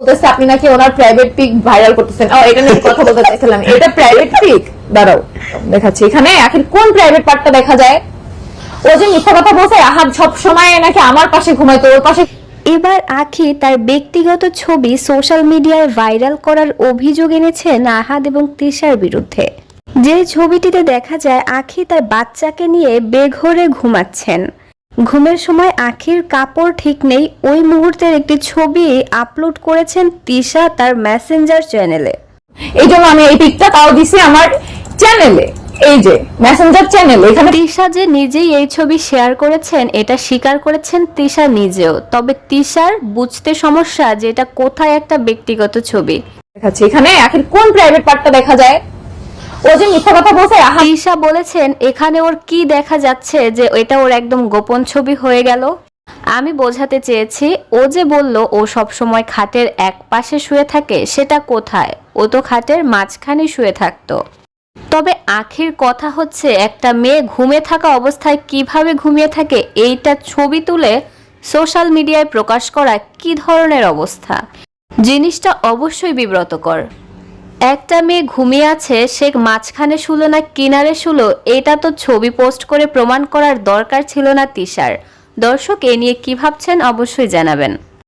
বলতেছে, আপনি নাকি ওনার প্রাইভেট পিক ভাইরাল করতেছেন? ও এটা নিয়ে কথা বলতে চাইছিলাম। এটা প্রাইভেট পিক দাঁড়াও, দেখাচ্ছি এখানে। এখন কোন প্রাইভেট পার্টটা দেখা যায়? ও যে মিথ্যা কথা বলছে সব সময় নাকি আমার পাশে ঘুমাইতো, ওর পাশে এবার আখি তার ব্যক্তিগত ছবি সোশ্যাল মিডিয়ায় ভাইরাল করার অভিযোগ এনেছেন আহাদ এবং তৃষার বিরুদ্ধে। যে ছবিটিতে দেখা যায়, আখি তার বাচ্চাকে নিয়ে বেঘরে ঘুমাচ্ছেন। ঘুমের সময় আখির কাপড় ঠিক নেই। ওই মুহূর্তের একটি ছবি আপলোড করেছেন তিশা তার মেসেঞ্জার চ্যানেলে। এই জন্য আমি এই পিকটা তাও দিছি আমার চ্যানেলে। এই যে মেসেঞ্জার চ্যানেল এখানে তিশা যে নিজেই এই ছবি শেয়ার করেছেন এটা স্বীকার করেছেন তিশা নিজেও। তবে তিশার বুঝতে সমস্যা যে এটা কোথায় একটা ব্যক্তিগত ছবি। দেখাচ্ছি। এখানে এখন কোন প্রাইভেট পার্টটা দেখা যায়? ও যে মিথ্যা কথা বলছে তিশা বলেছেন, এখানে ওর কি দেখা যাচ্ছে যে এটা ওর একদম গোপন ছবি হয়ে গেল? আমি বোঝাতে চেয়েছি, ও যে বলল ও সব সময় খাটের এক পাশে শুয়ে থাকে, সেটা কোথায়? ও তো খাটের মাঝখানে শুয়ে থাকতো। তবে আখির কথা হচ্ছে, একটা মেয়ে ঘুমে থাকা অবস্থায় কীভাবে ঘুমিয়ে থাকে, এইটা ছবি তুলে সোশ্যাল মিডিয়ায় প্রকাশ করা কি ধরনের অবস্থা? জিনিসটা অবশ্যই বিব্রতকর। একটা মেয়ে ঘুমিয়ে আছে, সে মাঝখানে শুলো না, কিনারে শুলো, এটা তো ছবি পোস্ট করে প্রমাণ করার দরকার ছিল না তিশার। দর্শক, এ নিয়ে কী ভাবছেন অবশ্যই জানাবেন।